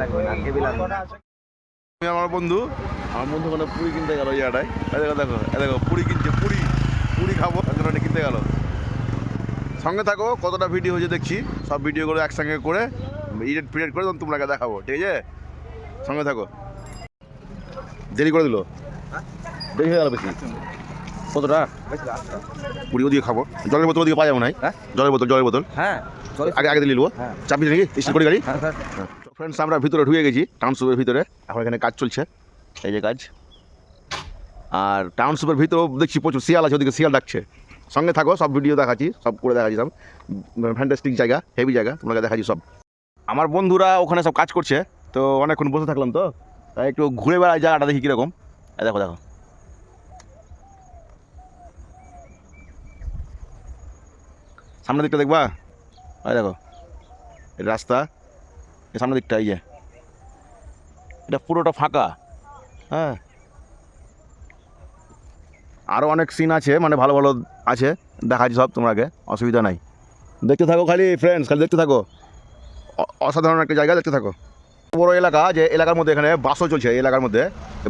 লাগবে না আমি আমার বন্ধু আমার বন্ধু মানে পুরি কিনতে গেল ইয়াটাই দেখো দেখো দেখো পুরি কিনছে পুরি পুরি খাব তার কিনতে গেল। সঙ্গে থাকো কতটা ভিডিও হয়েছে দেখছি। সব ভিডিওগুলো একসঙ্গে করে ইডিট ফিডিট করে তখন তোমরাকে দেখাবো ঠিক আছে? সঙ্গে থাকো। দেরি করে দিল। দেরি হয়ে গেল বেশি। কতটা? পুরি ওদিকে খাব। জলের বোতল ওদিকে পাওয়া যাবে না হ্যাঁ? জলের বোতল জলের বোতল। হ্যাঁ আগে আগে দিলি নেব। হ্যাঁ। চাবি নাকি স্টার্ট করে গাড়ি হ্যাঁ স্যার ফ্রেন্ডস আমরা ভিতরে ঢুকে গেছি টাউনশিপের ভিতরে। এখন এখানে কাজ চলছে, এই যে কাজ। আর টাউনশিপের ভিতরেও দেখছি প্রচুর শিয়াল আছে, ওদিকে শিয়াল ডাকছে। সঙ্গে থাকো, সব ভিডিও দেখাচ্ছি, সব করে দেখাচ্ছি, সব ফ্যান্টাস্টিক জায়গা হেভি জায়গা তোমাকে দেখাচ্ছি সব। আমার বন্ধুরা ওখানে সব কাজ করছে, তো অনেকক্ষণ বসে থাকলাম তো, তাই একটু ঘুরে বেড়াই জায়গাটা দেখি কীরকম। দেখো দেখো। সামনের দিকটা দেখবা? দেখো। রাস্তা। সামনের দিকটা, এই যে। এটা পুরোটা ফাঁকা। হ্যাঁ। আরও অনেক সিন আছে মানে ভালো ভালো আছে, দেখাচ্ছি সব তোমাকে, অসুবিধা নাই। দেখতে থাকো খালি ফ্রেন্ডস খালি দেখতে থাকো। অসাধারণ একটা জায়গা, দেখতে থাকো। বড় এলাকা, যে এলাকার মধ্যে এখানে বাসও চলছে, এই এলাকার মধ্যে।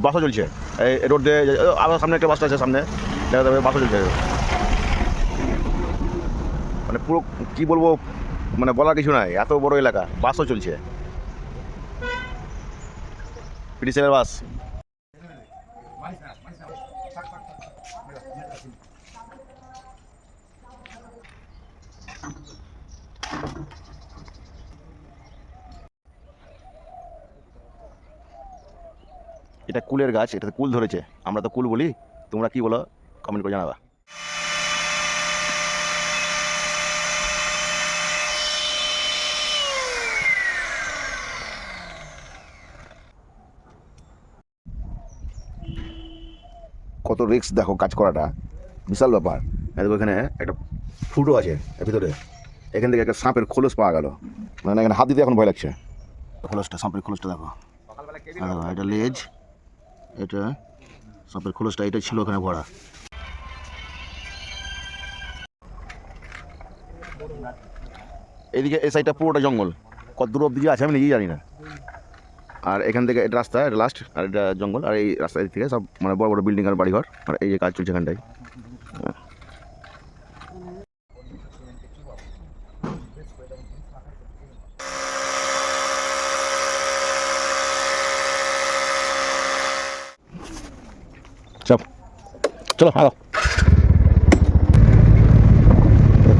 বাসও চলছে। এই রোড দিয়ে আবার সামনে একটা বাসটা আছে সামনে। দেখা যাবে বাসও চলছে। মানে পুরো, কি বলব মানে বলার কিছু নাই, এত বড় এলাকা, বাসও চলছে। পিটিসেলের বাস। এটা কুলের গাছ এটা কুল ধরেছে। আমরা তো কুল বলি, তোমরা কি বলো? কমেন্ট করে জানাবা। কত রিস্ক দেখো কাজ করাটা। বিশাল ব্যাপার। দেখো এখানে একটা ফুটো আছে ভিতরে। এখান থেকে একটা সাপের খোলস পাওয়া গেল। মানে এখানে হাত দিতে এখন ভয় লাগছে। খোলসটা, সাপের খোলসটা দেখো। এই এটা লেজ, এটা সাপের খোলসটা, এটা ছিল ওখানে ভরা। এদিকে, এই সাইডটা পুরোটা জঙ্গল। কত দূর অব্দি আছে আমি নিজেই জানি না। আর এখান থেকে এটা রাস্তা এটা লাস্ট আর এটা জঙ্গল আর এই রাস্তা দিক থেকে সব মানে বড় বড় বিল্ডিং আর বাড়িঘর আর এই যে কাজ চলছে এখানটায়। চলো হালো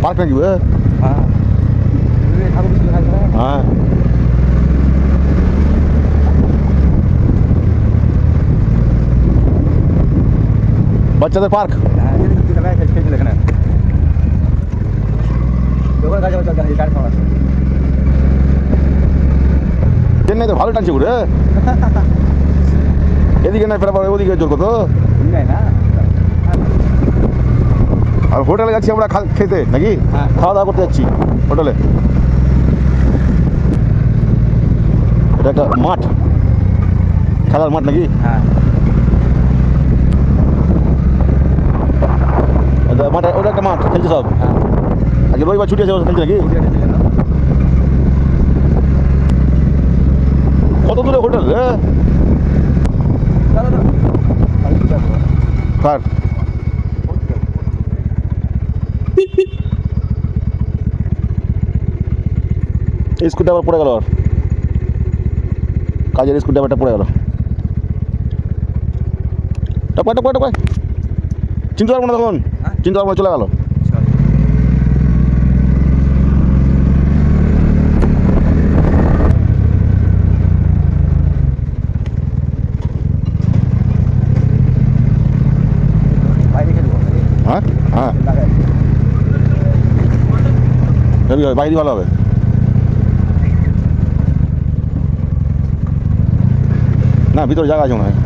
পার্ক নাকি? হ্যাঁ হ্যাঁ বাচ্চাদের পার্ক হ্যাঁ দুটো গাড়ি খেলছিল এখানে ওখানে কাজে চলছে এই গাড়ি পাওয়া চেন্নাই তো ভালো টানছে ঘুরে এদিকে না ফেরা ওদিকে জোর কত নাই না আর হোটেলে যাচ্ছি আমরা খা- খেতে নাকি হ্যাঁ। খাওয়া দাওয়া করতে যাচ্ছি হোটেলে এটা একটা মাঠ খেলার মাঠ নাকি হ্যাঁ মাঠ ওটা একটা মাঠ খেলছে সব। হ্যাঁ। আজকে রবিবার ছুটি আছে খেলছে নাকি? কত দূরে হোটেল রে কার? আবার পড়ে গেল আর। কাজের স্কুটি আবার পড়ে গেল। টপায় টপায় টপায় চিনতে পারব না তখন? হ্যাঁ? চিনতে পারব না চলে গেল। হ্যাঁ? হ্যাঁ বাইরে ভালো হবে। না, ভিতরে জায়গা আছে মনে হ্যাঁ।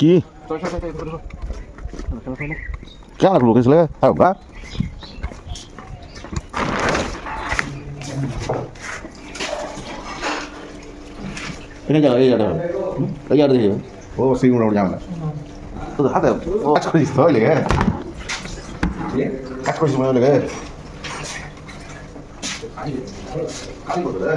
কি क्या लग लोग इसलिए है होगा ini jangan ini đây ini jangan ini oh sih udah jangan itu dah ada oh aku di story lagi aku di mana lagi cắt di mana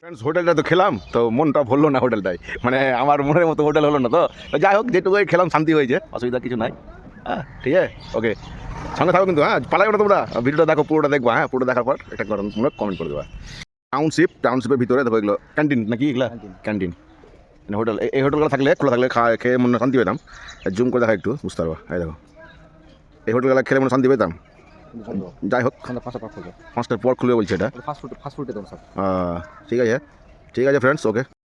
friends হোটেলটা তো খেলাম তো মনটা ভরলো না হোটেলটাই মানে আমার মনের মতো হোটেল হলো না তো। তো যাই হোক যেটুকুই খেলাম শান্তি হয়েছে অসুবিধা কিছু নাই। হ্যাঁ ঠিক আছে ওকে সঙ্গে থাকো কিন্তু হ্যাঁ পালাই না তোমরা। ভিডিওটা দেখো পুরোটা দেখবা হ্যাঁ পুরোটা দেখার পর একটা তোমরা কমেন্ট করে দেবা। টাউনশিপ টাউনশিপের ভিতরে দেখো এগুলো ক্যান্টিন নাকি এগুলা? ক্যান্টিন মানে হোটেল এই- হোটেলগুলো থাকলে খোলা থাকলে খাওয়া খেয়ে মনে শান্তি পেতাম। জুম করে দেখা একটু বুঝতে পারবা এই দেখো। এই হোটেলগুলো খেলে মনে শান্তি পেতাম। যাই হোক পাঁচটার পর খুলবে বলছে এটা। ঠিক আছে ঠিক আছে ফ্রেন্ডস ওকে